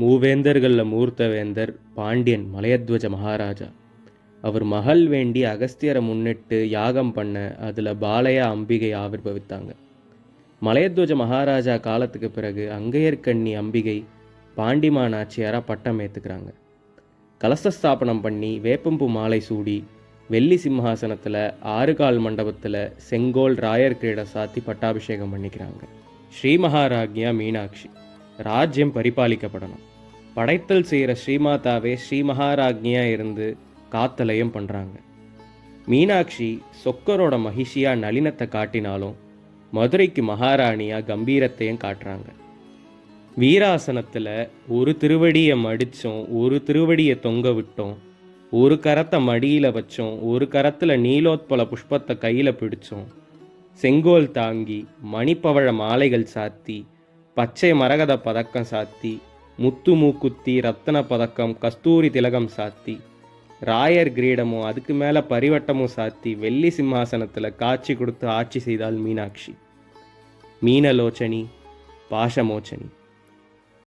மூவேந்தர்களில் மூர்த்தவேந்தர் பாண்டியன் மலையத்வஜ மகாராஜா. அவர் மகள் வேண்டி அகஸ்தியரை முன்னிட்டு யாகம் பண்ண அதில் பாலையா அம்பிகை ஆவிர்பவித்தாங்க மலையத்வஜ மகாராஜா காலத்துக்கு பிறகு அங்கையர்கண்ணி அம்பிகை பாண்டிமா நாச்சியாராக பட்டம் ஏற்றுக்கிறாங்க கலசஸ்தாபனம் பண்ணி வேப்பம்பு மாலை சூடி வெள்ளி சிம்ஹாசனத்தில் ஆறு கால் மண்டபத்தில் செங்கோல் ராயர் கிரீட சாத்தி பட்டாபிஷேகம் பண்ணிக்கிறாங்க. ஸ்ரீ மகாராஜ்யா மீனாட்சி. ராஜ்யம் பரிபாலிக்கப்படணும். படைத்தல் செய்கிற ஸ்ரீமாதாவே ஸ்ரீ மகாராஜ்ஞியாக இருந்து காத்தலையும் பண்ணுறாங்க மீனாட்சி சொக்கரோட மகிழ்ச்சியாக நளினத்தை காட்டினாலும் மதுரைக்கு மகாராணியாக கம்பீரத்தையும் காட்டுறாங்க. வீராசனத்தில் ஒரு திருவடியை மடித்தோம் ஒரு திருவடியை தொங்க விட்டோம் ஒரு கரத்தை மடியில் வச்சோம் ஒரு கரத்தில் நீலோத்பல புஷ்பத்தை கையில் பிடிச்சோம் செங்கோல் தாங்கி மணிப்பவழ மாலைகள் சாத்தி பச்சை மரகத பதக்கம் சாத்தி முத்து மூக்குத்தி ரத்தன பதக்கம் கஸ்தூரி திலகம் சாத்தி ராயர் கிரீடமும் அதுக்கு மேலே பரிவட்டமும் சாத்தி வெள்ளி சிம்மாசனத்தில் காட்சி கொடுத்து ஆட்சி செய்தாள் மீனாட்சி. மீனலோச்சனி பாஷமோச்சனி.